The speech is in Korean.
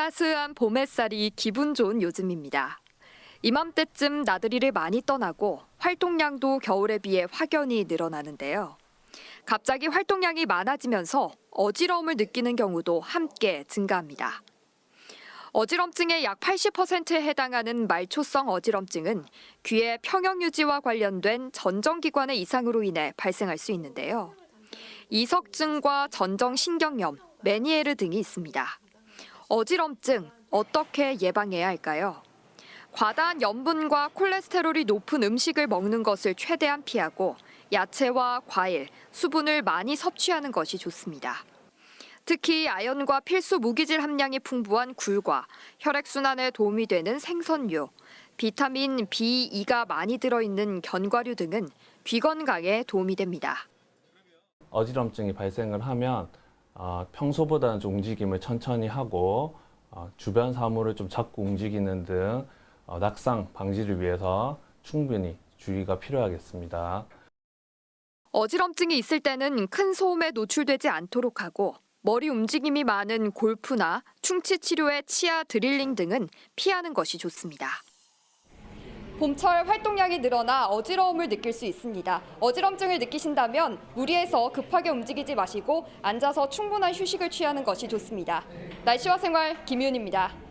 따스한 봄 햇살이 기분 좋은 요즘입니다. 이맘때쯤 나들이를 많이 떠나고 활동량도 겨울에 비해 확연히 늘어나는데요. 갑자기 활동량이 많아지면서 어지러움을 느끼는 경우도 함께 증가합니다. 어지럼증의 약 80%에 해당하는 말초성 어지럼증은 귀의 평형 유지와 관련된 전정기관의 이상으로 인해 발생할 수 있는데요. 이석증과 전정신경염, 메니에르 등이 있습니다. 어지럼증 어떻게 예방해야 할까요? 과다한 염분과 콜레스테롤이 높은 음식을 먹는 것을 최대한 피하고 야채와 과일, 수분을 많이 섭취하는 것이 좋습니다. 특히 아연과 필수 무기질 함량이 풍부한 굴과 혈액순환에 도움이 되는 생선류, 비타민 B, E가 많이 들어있는 견과류 등은 귀 건강에 도움이 됩니다. 어지럼증이 발생을 하면 어, 평소보다는 좀 움직임을 천천히 하고 어, 주변 사물을 좀 자꾸 움직이는 등 어, 낙상 방지를 위해서 충분히 주의가 필요하겠습니다. 어지럼증이 있을 때는 큰 소음에 노출되지 않도록 하고 머리 움직임이 많은 골프나 충치 치료의 치아 드릴링 등은 피하는 것이 좋습니다. 봄철 활동량이 늘어나 어지러움을 느낄 수 있습니다. 어지럼증을 느끼신다면 무리해서 급하게 움직이지 마시고 앉아서 충분한 휴식을 취하는 것이 좋습니다. 날씨와 생활 김윤입니다.